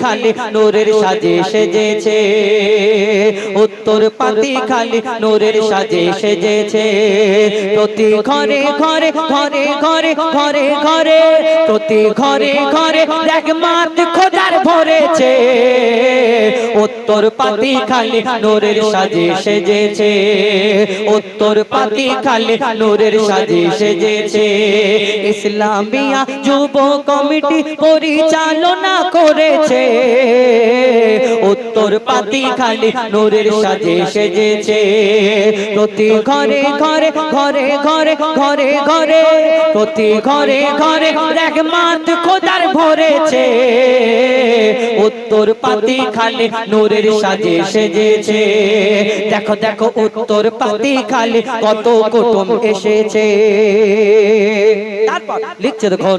খালি নোরের সাজে সেজেছে। উত্তর পাতি খালি নোরের সাজে সেজেছে। প্রতি ঘরে ঘরে ঘরে ঘরে ঘরে ঘরে, প্রতি ঘরে ঘরে একমাত্র খোদার ভরেছে। উত্তর পাতি খালি নোরের সাজে সেজেছে। উত্তর পাতি খালি নোরের সাজে সেজেছে। ইসলামিয়া যুব কমিটি পরিচালনা করেছে। উত্তর পাতি খালি নূরের সাজে সেজেছে। প্রতি ঘরে ঘরে ঘরে ঘরে ঘরে ঘরে, প্রতি ঘরে ঘরে একমাত্র খোদার ভরেছে। উত্তর পাতি খালি নূরের সাজে সেজেছে। দেখো দেখো উত্তর পাতি খালি কত কুটুম এসেছে। তারপর লিখছে দেখো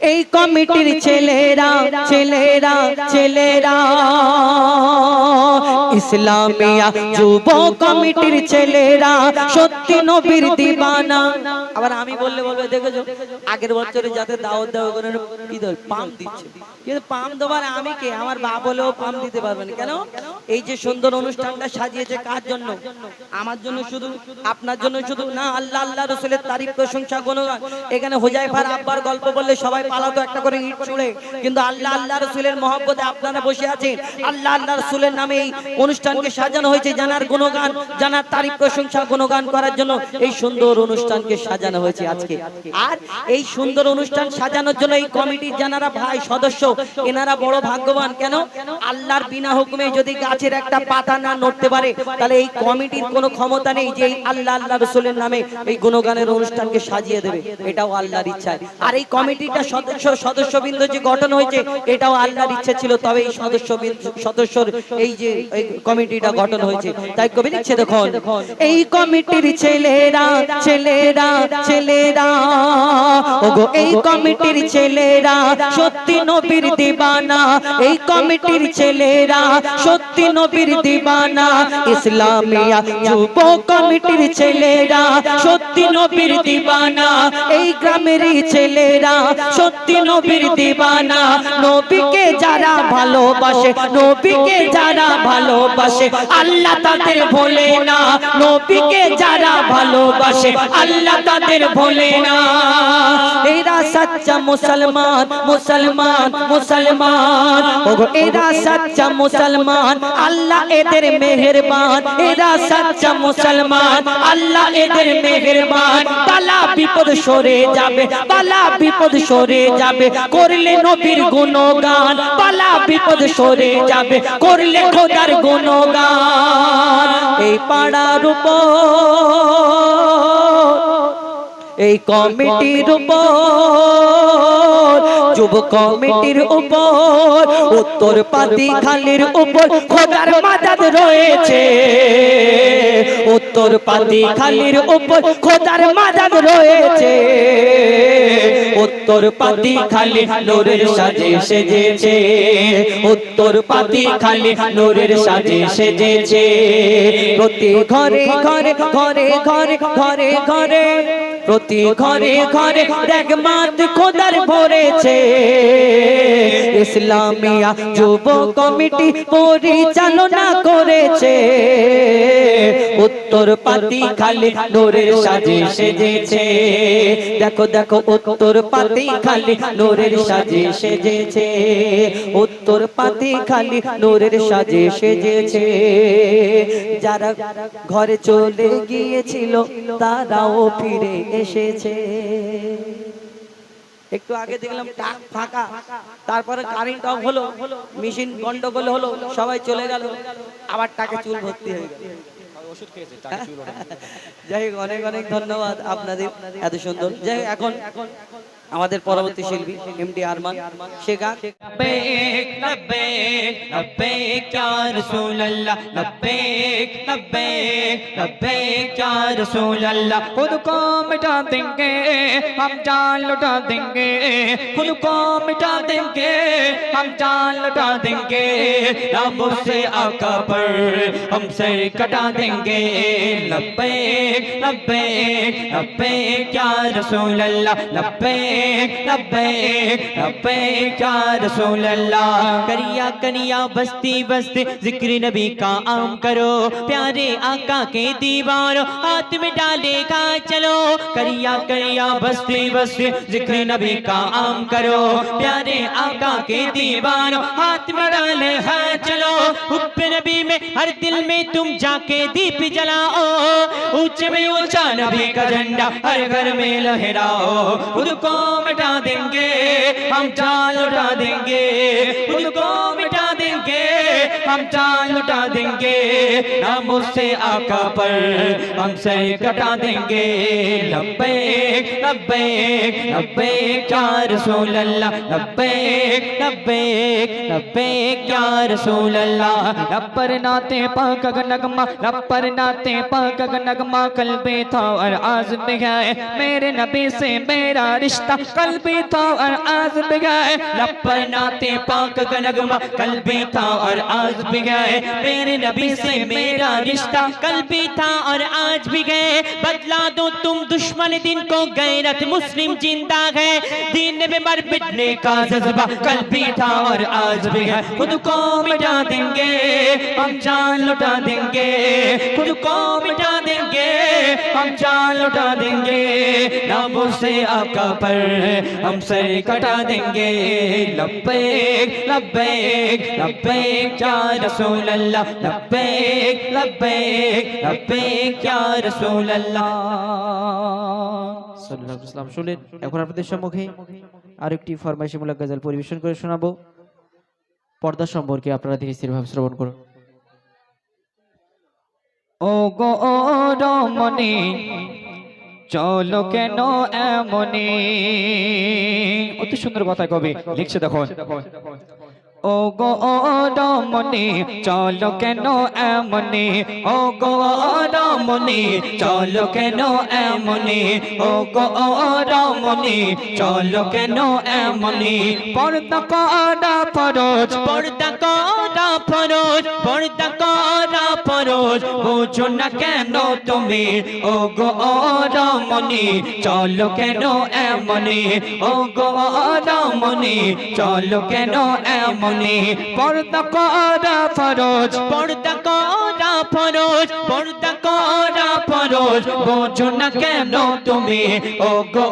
এই কমিটির ছেলেরা ছেলেরা ছেলেরা ইসলামিয়া যুব কমিটির ছেলেরা সত্যি নবীর দিবানা। আবার আমি বললে বলবে দেখেছ? আগের বছরে যাতে দাওয়াত দেওয়া করে কি দেয় পাম দিচ্ছে। কিন্তু পাম দেওয়ার আমি কে? আমার বাপ বলেও পাম দিতে পারবেন কেন? এই যে সুন্দর অনুষ্ঠানটা সাজিয়েছে কার জন্য? আমার জন্য শুধু আপনার জন্য শুধু না আল্লাহ আল্লাহ রসুলের তারিফ প্রশংসা গুণগান। এখানে হোজাইফার আব্বার গল্প বললে সবাই পালাতো একটা করে ইট ছুড়ে। কিন্তু আল্লাহ আল্লাহ রসুলের মহব্বতে আপনারা বসে আছেন। আল্লাহ আল্লাহ রসুলের নামে এই অনুষ্ঠানকে সাজানো হয়েছে জানার গুণগান, জানার তারিফ প্রশংসা গুণগান করার জন্য এই সুন্দর অনুষ্ঠানকে সাজানো হয়েছে আজকে। আর এই সুন্দর অনুষ্ঠান সাজানোর জন্য এই কমিটির জানারা ভাই সদস্য, এনারা বড় ভাগ্যবান। কেন? আল্লাহর বিনা হুকুমে যদি গাছের একটা পাতা না নড়তে পারে, তাহলে এই কমিটির কোনো ক্ষমতা নেই যে আল্লাহ আল্লাহ রসুলের নামে এই গুণগানের অনুষ্ঠানকে সাজিয়ে দেবে। এটাও আল্লাহর ইচ্ছায়। আর এই কমিটিটা সদস্য, সদস্যবৃন্দ যে গঠন হয়েছে, এটাও আল্লাহর ইচ্ছা ছিল, তবে এই সদস্য সদস্যর এই যে কমিটিটা গঠন হয়েছে। তাই কবি লিখছে, দেখুন, এই কমিটির ছেলেরা ছেলেরা ছেলেরা, ওগো, এই কমিটির ছেলেরা, সত্যি নবীর দিবানা, এই কমিটির ছেলেরা, সত্যি নবীর দিবানা, ইসলামিয়া যুব কমিটির ছেলেরা, সত্যি নবীর দিবানা, এই গ্রামেরই ছেলেরা সত্যি নবীর দিবানা। নবীকে যারা ভালোবাসে, নবীকে যারা ভালোবাসে, আল্লাহ তাদের ভোলে না। নবীকে যারা ভালোবাসে, আল্লাহ তাদের ভোলে না। এরা সচ্চা মুসলমান মুসলমান মুসলমান। এরা সচ্চা মুসলমান, আল্লাহ এদের মেহেরবান। এরা সচ্চা মুসলমান, আল্লাহ এদের মেহেরবান। বালা বিপদ সরে যাবে, বালা বিপদ সরে যাবে করলে নবীর গুণগান পালা বিপদ সরে যাবে করলে খোদার গুণগান। এই পাড়ার উপর এই কমিটির উপর, যুব কমিটির উপর, উত্তর পাতি খালির উপর খোদার মাদাদ রয়েছে। উত্তর পাতি খালির উপর খোদার মাদাদ রয়েছে। উত্তর পাতি খালি নূরের সাজে সেজেছে। উত্তর পাতি খালি নূরের সাজে সেজেছে। প্রতি ঘরে ঘরে ঘরে ঘরে ঘরে ঘরে প্রতি ঘরে ঘরে একমাত্র খোদার ভরেছে। ইসলামিয়া যুব কমিটি পরিচালনা করেছে। উত্তর পাতি খালি নূরের সাজে সেজেছে। দেখো দেখো উত্তর পাতি খালি নূরের সাজে সেজেছে। উত্তর পাতি খালি নূরের সাজে সেজেছে। যারা ঘরে চলে গিয়েছিল তারাও ফিরে এসেছে। একটু আগে দেখলাম টাক ফাঁকা, তারপরে কারেন্ট অফ হলো মেশিন গন্ডগোল হলো, সবাই চলে গেল, আবার টাকে চুল ভর্তি হয়ে গেল। যাই হোক, অনেক অনেক ধন্যবাদ আপনাদের, এত সুন্দর। যাই হোক, এখন আমাদের পরবর্তী শিল্পী এমডি আরমান সে গান लब्बैक लब्बैक लब्बैक या रसूल अल्लाह लब्बैक लब्बैक लब्बैक या रसूल अल्लाह खुद को मिटा देंगे हम जान लुटा देंगे खुद को मिटा देंगे हम जान लुटा देंगे रबों से आका पर हम सर कटा देंगे لبے لبے لبے کیا رسول اللہ، لبے لبے لبے رسول اللہ۔ کریا کریا بستی بستی، ذکر نبی کا عام کرو۔ پیارے آقا کے دیوارو ہاتھ میں ڈالے گا، چلو۔ کریا کریا بستی بستی، ذکر نبی کا عام کرو۔ پیارے آقا کے دیواروں ہاتھ میں ڈالے گا، چلو۔ حب نبی میں، ہر دل میں تم جا کے دیپ جلاؤ۔ اچھ میں اونچا نبی کا جنڈا ہر گھر میں لہراؤ خود کو مٹا دیں گے ہم چال اٹھا دیں گے خود کو مٹا ہم چاند لٹا دیں گے، نام اس سے آقا پر ہم سے کٹا دیں گے۔ لبیک لبیک لبیک، یا رسول اللہ، لبیک لبیک لبیک، یا رسول اللہ۔ لب پر ناتے پاک نغمہ لب پر ناتے پاک نغمہ، قلبی تھا اور آز بگائے میرے نبی سے میرا رشتہ قلبی تھا اور آز بگائے لب پر ناتے پاک نغمہ، قلبی تھا اور آز وقت بھی گئے، میرے نبی سے میرا رشتہ کل بھی تھا اور آج بھی گئے۔ بدلا دو تم دشمن دن کو غیرت مسلم جندہ گئے دین میں مر بٹنے کا جذبہ کل بھی تھا اور آج بھی گئے۔ خود کو مٹا دیں گے، ہم جان لٹا دیں گے۔ خود کو مٹا دیں گے، ہم جان لٹا دیں گے۔ نابو سے آقا پر ہم سر کٹا دیں گے۔ لبیک لبیک لبیک جان رسول اللہ لبیک لبیک لبیک یا رسول اللہ সাল্লাল্লাহু আলাইহি ওয়াসাল্লাম শুনলেন। এখন আপনাদের সম্মুখে আরেকটি ফরমাইশমূলক গজল পরিবেশন করে শোনাবো। পর্দা সম্পর্কে আপনারা দেখে স্থিরভাবে শ্রবণ করুন। ও গো রমণী চলো কেন এমনি অতি সুন্দর কথা কবি লিখছে দেখো ও গো রমণি চলো কেন এমনি? ও গো রমণি চলো কেন এমনি? ও গো রমণি চলো কেন এমনি? পর্দা করা ফরজ, পর্দা করা ফরজ। ফরজ বুঝো না কেন তুমি? ও গো রমণি চলো কেন এমনি? ও গো রমণি চলো কেন এমনি? পর্দা করা ফরজ, পর্দা করা ফরজ, পর্দা করা ফরজ, বুঝো না কেন তুমি? ও গো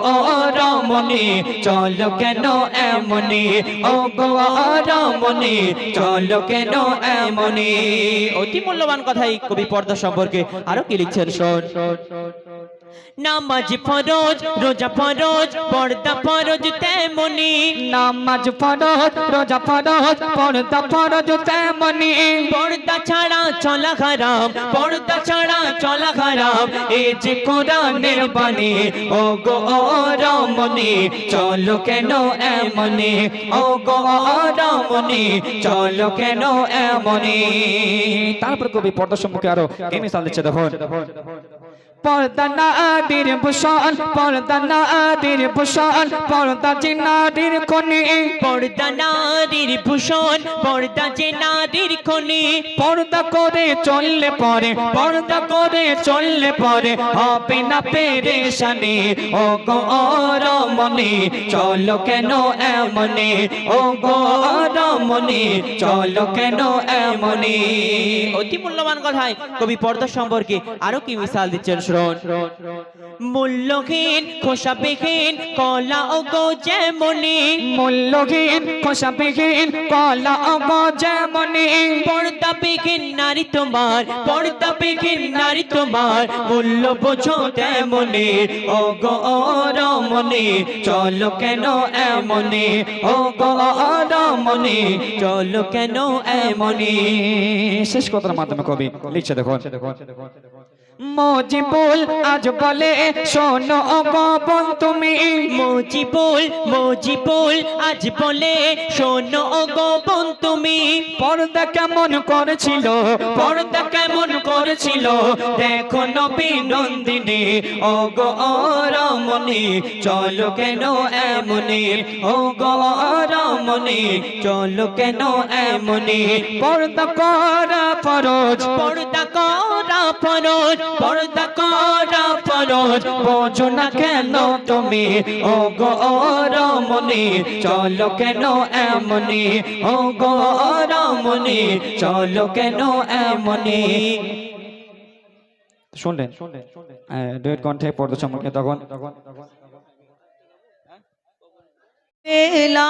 চল চলো কেন এমনি? ও গো রমণি, চলো কেন এমনি? অতি মূল্যবান কথাই কবি পর্দা সম্পর্কে আরও কি লিখছেন? শোন। নামাজ ফরজ রোজা ফরজ পর্দা ফরজ তেমনি। নামাজ ফরজ রোজা ফরজ পর্দা ফরজ তেমনি। পর্দা ছাড়া চলা হারাম পর্দা ছাড়া চলা হারাম এই যে কোরআনের বাণী ও গো রমণি চলো কেন এমনি? ও গো রমণি চলো কেন এমনি? তারপর কবি পর্দা সম্পর্কে আরও কে মিসাল দিচ্ছে দেখুন। পর্দা নাদির ভূষণ পর্দা নাদির ভূষণ পর্দা জিনাদির খনি। পর্দা নারীর ভূষণ পর্দা যে নারীর খনি। পর্দা করে চললে পরে পর্দা করে চললে পরে হবে না পেরেশানি। ও গো রমণি চলো কেন এমনি? ও গো রমণি চলো কেন এমনি? অতি মূল্যবান কথাই কবি পর্দা সম্পর্কে আরও কি মিসাল দিচ্ছেন শ্রবণ মূল্যহীন খোসাবিহীন কলা ও গো যেমনি। মূল্যহীন খোসাবিহীন কলা অগ যেমনি। পর্দা বিহীন নারী তোমার পর্দা বিহীন নারী তোমার মূল্য বোঝো তেমনি। ও গো রমণি চলো কেন এমনি? ও গো রমণি চলো কেন এমনি? শেষ কথার মাধ্যমে কবি লিখছে দেখুন। মজিবুল আজ বলে শোনো গবন তুমি। মজিবুল মজিবুল আজ বলে শোনো ও বোন তুমি। পর্দা কেমন করেছিল পর্দা কেমন করেছিল। দেখো নবী নন্দিনী ও গো রমণী চলো কেন এমনি? ও গো রমণী চলো কেন এমনি? পর্দা করা ফরজ পর্দা করা ফরজ পর্দা করা ফরজ বোঝো না কেন তুমি? ও গো রমণী চলো কেন এমনি? ও গো রমণী চলো কেন এমনি? শুনলেন? ডুয়েট কণ্ঠে পর্দা সম্পর্কে তখন? বেলা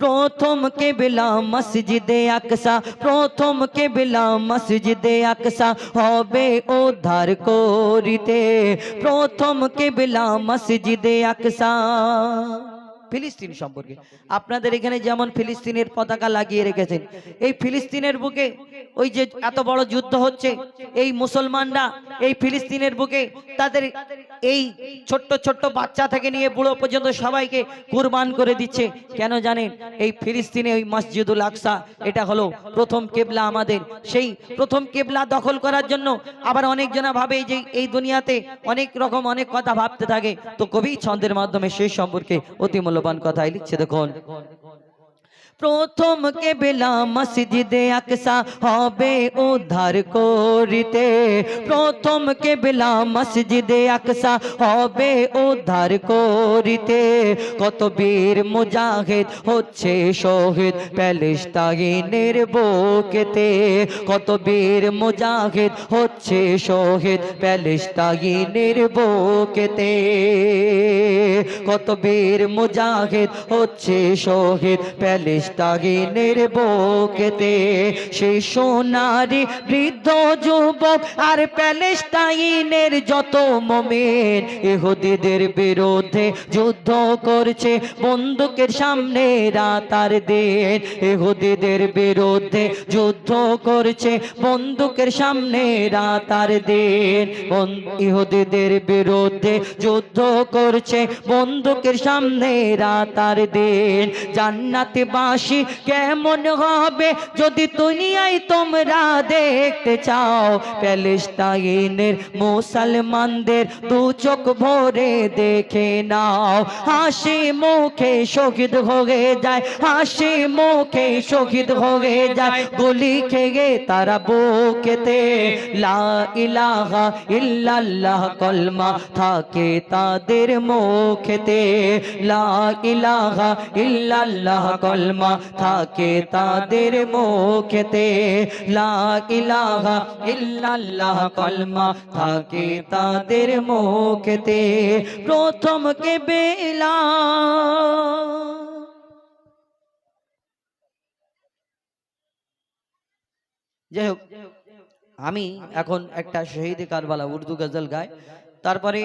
প্রথম কেবলা মসজিদে আকসা প্রথম কেবলা মসজিদে আকসা হবে উদ্ধার করিতে প্রথম কেবলা মসজিদে আকসা ফিলিস্তিন সম্পর্কে। আপনাদের এখানে যেমন ফিলিস্তিনের পতাকা লাগিয়ে রেখেছেন এই ফিলিস্তিনের বুকে ওই যে এত বড় যুদ্ধ হচ্ছে এই মুসলমানরা এই ফিলিস্তিনের বুকে তাদের এই ছোট্ট ছোট্ট বাচ্চা থেকে নিয়ে বুড়ো পর্যন্ত সবাইকে কুরবান করে দিচ্ছে। কেন জানেন? এই ফিলিস্তিনে ওই মসজিদুল আকসা এটা হলো প্রথম কেবলা আমাদের। সেই প্রথম কেবলা দখল করার জন্য আবার অনেকজনা ভাবে যে এই দুনিয়াতে অনেক রকম অনেক কথা ভাবতে থাকে। তো কবি ছন্দের মাধ্যমে সেই সম্পর্কে অতি মূল্যবান কথাই লিখছে দেখুন। প্রথম কেবলা মসজিদে আকসা হবে উদ্ধার করিতে। প্রথম কেবলা মসজিদে আকসা হবে উদ্ধার করিতে। কত বীর মুজাহিদ হচ্ছে শহীদ প্যালেস্তাইনের বুকেতে। কত বীর মুজাহিদ হচ্ছে শহীদ প্যালেস্তাইনের বুকেতে। কত বীর মুজাহিদ হচ্ছে শহীদ প্যালেস্তাইনের যত মোমেন ইহুদিদের বিরুদ্ধে যুদ্ধ করছে, বন্দুকের সামনে রাতার দিন ইহুদিদের বিরুদ্ধে যুদ্ধ করছে, বন্দুকের সামনে রাতার দিন ইহুদিদের বিরুদ্ধে যুদ্ধ করছে, বন্দুকের সামনে রাতার দিন জান্নাতে বাসি কেমন হবে? যদি দুনিয়ায় তোমরা দেখতে চাও, প্যালেস্তাইনের মুসলমানদের দু চোখ ভরে দেখে নাও। হাসি মুখে শহীদ হয়ে যায়, হাসি মুখে শহীদ হয়ে যায়। গুলি খেয়ে তারা বুকেতে, লা ইলাহা কলমা থাকে তাদের মুখেতে, লা ইলাহা ইল্লাল্লাহ কলমা থাকে তাদের মুখেতে। ইল্লাল্লাহ কলমা থাকে তাদের মুখেতে। প্রথম কে বেলা যাই হোক, আমি এখন একটা শহীদ কারবালা উর্দু গজল গাই। তারপরে